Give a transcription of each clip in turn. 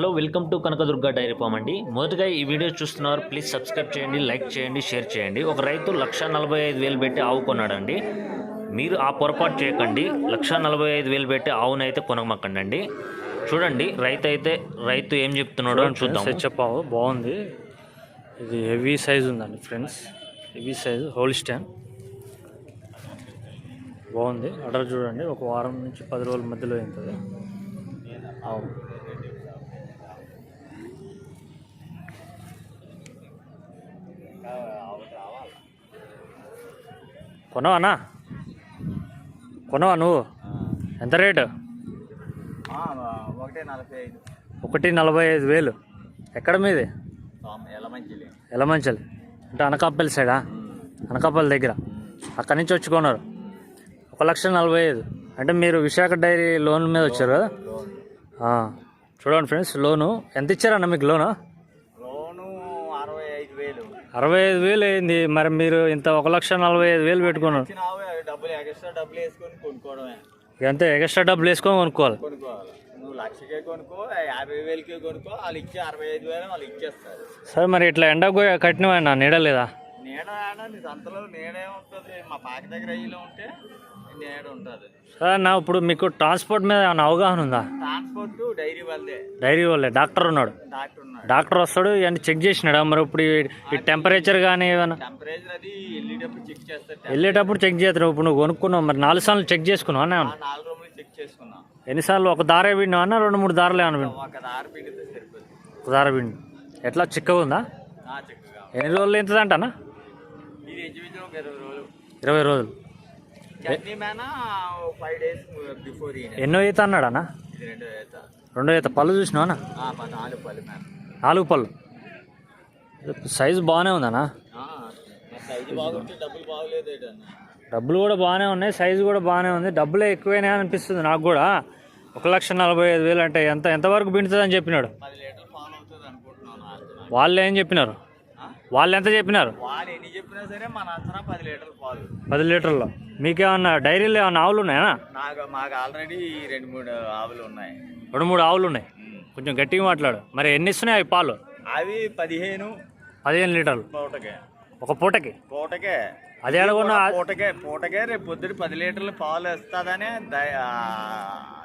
Hello welcome to Kanakadurga dairy farm అండి. మొదటగా ఈ వీడియో చూస్తున్నారు ప్లీజ్ సబ్స్క్రైబ్ చేయండి లైక్ చేయండి షేర్ చేయండి. ఒక రైతు లక్ష నలభై ఐదు వేలు పెట్టి ఆవు కొన్నాడండి. మీరు ఆ పొరపాటు చేయకండి లక్ష నలభై ఐదు వేలు పెట్టి ఆవునైతే కొనమక్కండి చూడండి రైతు అయితే రైతు ఏం చెప్తున్నాడో అని చూద్దాం. చెప్పావు బాగుంది. ఇది హెవీ సైజ్ ఉందండి friends. Heavy size whole stand. బాగుంది. ఆర్డర్ చూడండి ఒక వారం నుంచి పది రోజుల మధ్యలో ఉంటుంది అవును కొనవానా కొనవా నువ్వు? ఎంత రేటు? ఒకటే నలభై ఐదు. ఒకటి నలభై ఐదు వేలు. ఎక్కడ మీది? ఎలమంచలి అంటే అనకాపల్లి సైడా? అనకాపల్లి దగ్గర. అక్కడి నుంచి వచ్చి కొన్నారు ఒక లక్ష నలభై ఐదు. అంటే మీరు విశాఖ డైరీ లోన్ మీద వచ్చారు చూడండి ఫ్రెండ్స్ లోను. ఎంత ఇచ్చారన్న మీకు లోను? అరవై ఐదు వేలు అయింది. మరి మీరు ఇంత ఒక లక్ష నలభై ఐదు వేలు పెట్టుకున్నారు. డబ్బులు ఎక్స్ట్రా డబ్బులు వేసుకొని కొనుక్కోవడమే ఇక అంతే ఎక్స్ట్రా డబ్బులు వేసుకొని కొనుక్కోవాలి. కొనుక్కోవాలి. నువ్వు లక్షకే కొనుక్కో యాభై వేలకే కొనుక్కో వాళ్ళు ఇచ్చే అరవై ఐదు వేలు వాళ్ళు ఇచ్చేస్తారు సరే మరి ఇట్లా ఎండ కట్టినవా నీడలేదా నీడ ఆడ నీ సంతలో నీడే ఉంటుంది. మా పాక దగ్గర అయ్యిలో ఉంటే నీడ ఉంటుంది. సరే నా ఇప్పుడు మీకు ట్రాన్స్పోర్ట్ మీద ఏమైనా అవగాహన ఉందా? ట్రాన్స్పోర్ట్ డైరీ వాళ్ళదే. డైరీ వాళ్ళే డాక్టర్ ఉన్నాడు. డాక్టర్ ఉన్నాడు. డాక్టర్ వస్తాడు ఇవన్నీ చెక్ చేసినాడా? మరి ఇప్పుడు ఈ- ఈ టెంపరేచర్ కానీ ఏమైనా? టెంపరేచర్ అది వెళ్ళేటప్పుడు చెక్ చేస్తారు. వెళ్ళేటప్పుడు చెక్ చేస్తాడు ఇప్పుడు నువ్వు కొనుక్కున్నావు మరి నాలుగు సార్లు చెక్ చేసుకున్నావు అన్న ఆ నాలుగు రోజులు చెక్ చేసుకున్నాం. ఎన్నిసార్లు? ఒక దారే విన్నావు అన్న? రెండు మూడు దారులు ఏమన్నా విన్నావు ఒక దారి పిండితే సరిపోతుంది ఒక దార విండి ఎట్లా? చిక్కగా ఉందా? ఆ చక్కగా ఎన్ని రోజులు ఎంత అంటనా ఇది ఇంచుమించు ఒక ఇరవై రోజులు. ఎన్నో ఈత అన్నాడు రెండో ఈత. పళ్ళు మా నాలుగు పళ్ళు సైజు బాగానే బాగుంటే డబ్బులు కూడా బాగానే ఉన్నాయి సైజు కూడా బాగానే ఉంది. డబ్బులే ఎక్కువైనా అనిపిస్తుంది నాకు కూడా. ఒక లక్ష నలభై ఐదు వేలు అంటే ఎంత ఎంతవరకు పిండుతుంది అని చెప్పినాడు. వాళ్ళు ఏం చెప్పినారు? వాళ్ళు ఎంత చెప్పినారు? వాళ్ళు ఎన్ని చెప్పినా సరే మన అంచనా పది లీటర్లు పాలు. పది లీటర్లు. మీకేమన్నా డైరీలో ఏమన్నా ఆవులు ఉన్నాయా? నాకు మాకు ఆల్రెడీ రెండు మూడు ఆవులు ఉన్నాయి. రెండు మూడు ఆవులు ఉన్నాయి. కొంచెం గట్టిగా మాట్లాడు. మరి ఎన్ని ఇస్తున్నాయి అవి పాలు? అవి పదిహేను పదిహేను లీటర్లు. పూటకే. ఒక పూటకి? పూటకే. అది పూటకే పూటకే రేపు పొద్దుట పది లీటర్లు పాలు ఇస్తుందనే ధై- ఆ,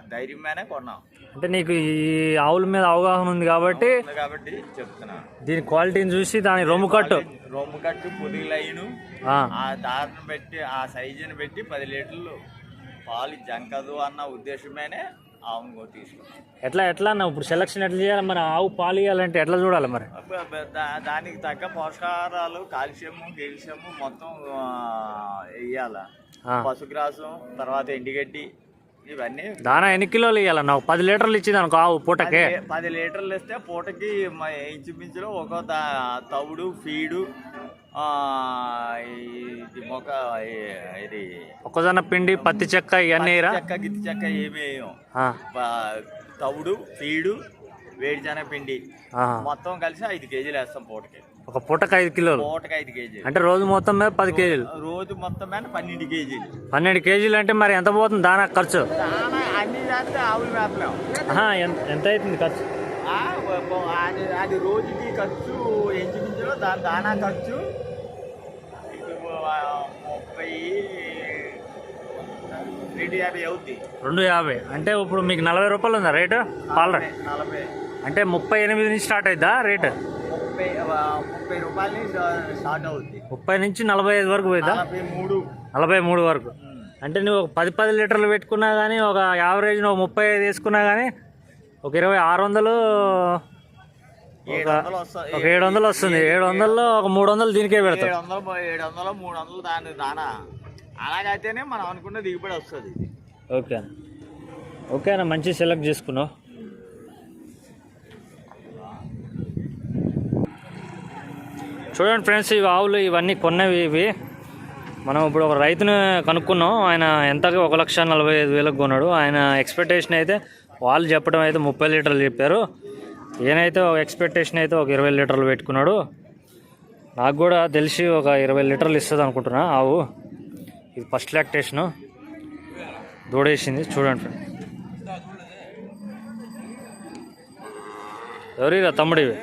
ధైర్యం మీదే కొన్నాం. అంటే నీకు ఈ ఆవుల మీద అవగాహన ఉంది కాబట్టి కాబట్టి చెప్తున్నా. దీని క్వాలిటీని చూసి దాని రొమ్ము కట్టు. రొమ్ము కట్టు పొదిగి లైను ఆ, దారిని బట్టి ఆ సైజుని బట్టి పది లీటర్లు పాలు జంకదు అన్న ఉద్దేశమేనే ఆవును తీసుకున్నాం. ఎట్లా ఎట్లా అన్న ఇప్పుడు సెలక్షన్ ఎట్లా చేయాలి? మరి ఆవు పాలు ఇవ్వాలంటే ఎట్లా చూడాలి మరి? దా- దానికి తగ్గ పోషకాహారాలు కాల్షియము గెలిషియము మొత్తం వేయాల ఆ. పశుగ్రాసం తర్వాత ఎండిగడ్డి ఇవన్నీ దానా ఎన్ని కిలోలు ఇవ్వాలన్న ఒక పది లీటర్లు ఇచ్చింది అనుకో ఆవు పూటకే. పది- లీటర్లు ఇస్తే పూటకి ఇంచుమించులో ఒక తవుడు ఫీడు ఇది మొక్క ఇది ఒక్కజొన్న పిండి పత్తి చెక్క ఇవన్నీ? చెక్క గిత్తి చెక్క ఏమి తవుడు ఫీడు వేడిచెనగ పిండి. మొత్తం కలిసి ఐదు కేజీలు వేస్తాం పూటకి. ఒక పూటకి ఐదు కిలోలు? పూటకి ఐదు కేజీలు. అంటే రోజు మొత్తం మీద పది కేజీలు? రోజు మొత్తం మీద పన్నెండు కేజీలు. పన్నెండు కేజీలు అంటే మరి ఎంత పోతుంది దానా ఖర్చు? దానా అన్ని చేస్తే ఆవులు మేపలేం. ఆహా, ఎంత అవుతుంది ఖర్చు? అది రోజుకి ఖర్చు ఇంచుమించులో దాని దానా ఖర్చు. ముప్పై రెండు యాభై అవుద్ది. రెండు యాభై. అంటే ఇప్పుడు మీకు నలభై రూపాయలు ఉందా రేటు? పాల? నలభై. అంటే ముప్పై ఎనిమిది నుంచి స్టార్ట్ అవుతుందా రేటు? ముప్పై ముప్పై రూపాయల నుంచి స్టార్ట్ అవుద్ది. ముప్పై నుంచి నలభై ఐదు వరకు పోయిద్దా? నలభై మూడు. నలభై మూడు వరకు. అంటే నువ్వు ఒక పది పది లీటర్లు పెట్టుకున్నా కానీ ఒక యావరేజ్ నువ్వు ముప్పై ఐదు వేసుకున్నా కానీ ఒక ఇరవై ఆరు వందలు ఒక ఏడు వందలు వస్తుంది. ఏడు వందల్లో ఒక మూడు వందలు దీనికే పెడతావు. ఏడు వందలు ఏడు వందలు మూడు వందలు దాని దానా? అలాగైతేనే మనం అనుకున్న దిగుబడి వస్తుంది. ఓకే ఓకే అన్న మంచి సెలెక్ట్ చేసుకున్నావు. చూడండి ఫ్రెండ్స్ ఇవి ఆవులు ఇవన్నీ కొన్నవి ఇవి. మనం ఇప్పుడు ఒక రైతును కనుక్కున్నాం. ఆయన ఎంతగా ఒక లక్ష నలభై ఐదు వేలకు కొన్నాడు. ఆయన ఎక్స్పెక్టేషన్ అయితే వాళ్ళు చెప్పడం అయితే ముప్పై లీటర్లు చెప్పారు. ఈయనైతే ఒక ఎక్స్పెక్టేషన్ అయితే ఒక ఇరవై లీటర్లు పెట్టుకున్నాడు. నాకు కూడా తెలిసి ఒక ఇరవై లీటర్లు ఇస్తుంది అనుకుంటున్నా ఆవు. ఇది ఫస్ట్ లాక్టేషను దూడేసింది. చూడండి ఫ్రెండ్. ఎవరిరా తమ్ముడివి?